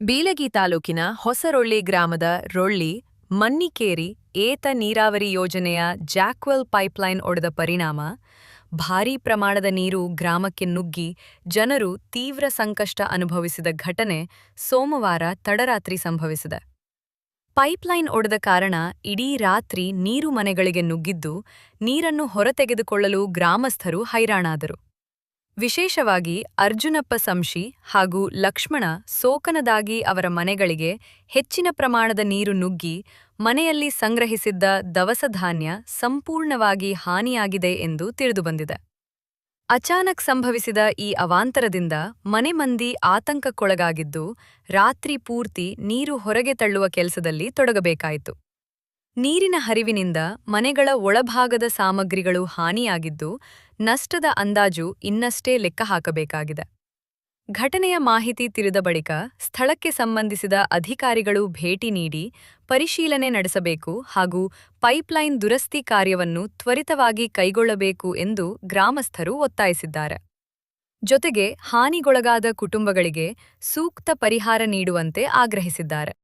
ಬೀಳಗಿ ತಾಲೂಕಿನ ಹೊಸರೊಳ್ಳಿ ಗ್ರಾಮದ ರೊಳ್ಳಿ, ಮನ್ನಿಕೇರಿ ಏತ ನೀರಾವರಿ ಯೋಜನೆಯ ಜಾಕ್ವೆಲ್ ಪೈಪ್ಲೈನ್ ಒಡೆದ ಪರಿಣಾಮ, ಭಾರೀ ಪ್ರಮಾಣದ ನೀರು ಗ್ರಾಮಕ್ಕೆ ನುಗ್ಗಿ ಜನರು ತೀವ್ರ ಸಂಕಷ್ಟ ಅನುಭವಿಸಿದ ಘಟನೆ ಸೋಮವಾರ ತಡರಾತ್ರಿ ಸಂಭವಿಸಿದೆ. ಪೈಪ್ಲೈನ್ ಒಡೆದ ಕಾರಣ ಇಡೀ ರಾತ್ರಿ ನೀರು ಮನೆಗಳಿಗೆ ನುಗ್ಗಿದ್ದು, ನೀರನ್ನು ಹೊರತೆಗೆದುಕೊಳ್ಳಲು ಗ್ರಾಮಸ್ಥರು ಹೈರಾಣಾದರು. ವಿಶೇಷವಾಗಿ ಅರ್ಜುನಪ್ಪ ಸಂಶಿ ಹಾಗೂ ಲಕ್ಷ್ಮಣ ಸೋಕನದಾಗಿ ಅವರ ಮನೆಗಳಿಗೆ ಹೆಚ್ಚಿನ ಪ್ರಮಾಣದ ನೀರು ನುಗ್ಗಿ ಮನೆಯಲ್ಲಿ ಸಂಗ್ರಹಿಸಿದ್ದ ದವಸಧಾನ್ಯ ಸಂಪೂರ್ಣವಾಗಿ ಹಾನಿಯಾಗಿದೆ ಎಂದು ತಿಳಿದುಬಂದಿದೆ. ಅಚಾನಕ್ ಸಂಭವಿಸಿದ ಈ ಅವಾಂತರದಿಂದ ಮನೆ ಮಂದಿ ಆತಂಕಕ್ಕೊಳಗಾಗಿದ್ದು ರಾತ್ರಿ ಪೂರ್ತಿ ನೀರು ಹೊರಗೆ ತಳ್ಳುವ ಕೆಲಸದಲ್ಲಿ ತೊಡಗಬೇಕಾಯಿತು. ನೀರಿನ ಹರಿವಿನಿಂದ ಮನೆಗಳ ಒಳಭಾಗದ ಸಾಮಗ್ರಿಗಳು ಹಾನಿಯಾಗಿದ್ದು, ನಷ್ಟದ ಅಂದಾಜು ಇನ್ನಷ್ಟೇ ಲೆಕ್ಕ ಹಾಕಬೇಕಾಗಿದೆ. ಘಟನೆಯ ಮಾಹಿತಿ ತಿಳಿದ ಬಳಿಕ ಸ್ಥಳಕ್ಕೆ ಸಂಬಂಧಿಸಿದ ಅಧಿಕಾರಿಗಳು ಭೇಟಿ ನೀಡಿ ಪರಿಶೀಲನೆ ನಡೆಸಬೇಕು ಹಾಗೂ ಪೈಪ್ಲೈನ್ ದುರಸ್ತಿ ಕಾರ್ಯವನ್ನು ತ್ವರಿತವಾಗಿ ಕೈಗೊಳ್ಳಬೇಕು ಎಂದು ಗ್ರಾಮಸ್ಥರು ಒತ್ತಾಯಿಸಿದ್ದಾರೆ. ಜೊತೆಗೆ ಹಾನಿಗೊಳಗಾದ ಕುಟುಂಬಗಳಿಗೆ ಸೂಕ್ತ ಪರಿಹಾರ ನೀಡುವಂತೆ ಆಗ್ರಹಿಸಿದ್ದಾರೆ.